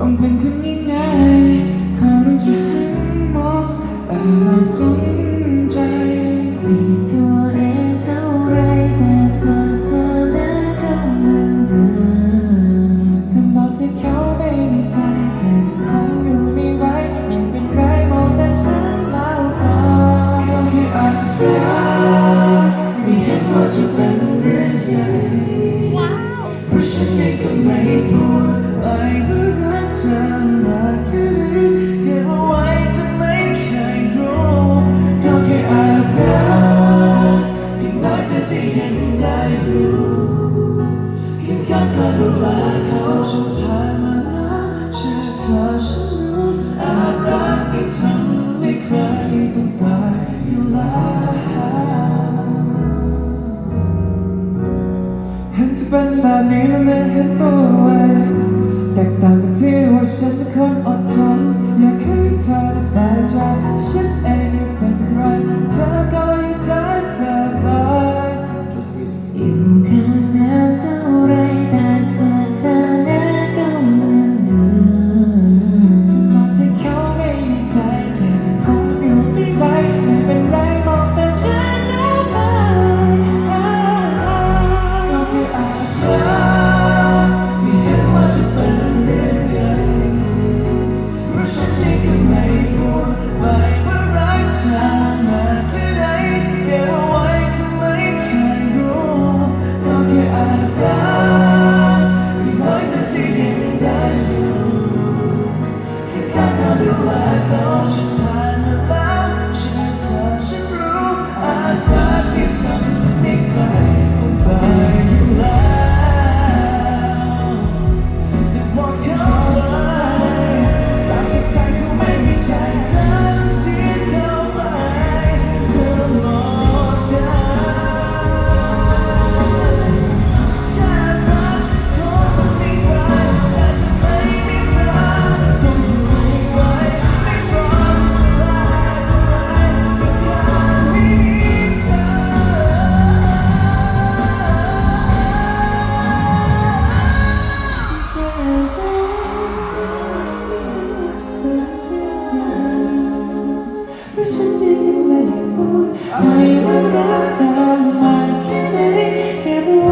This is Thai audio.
ต้องเป็นคนง่ why don't? ราะฉันยังไม่พูดไม่ว่ารักเธอมากแค่ไหนแก่ว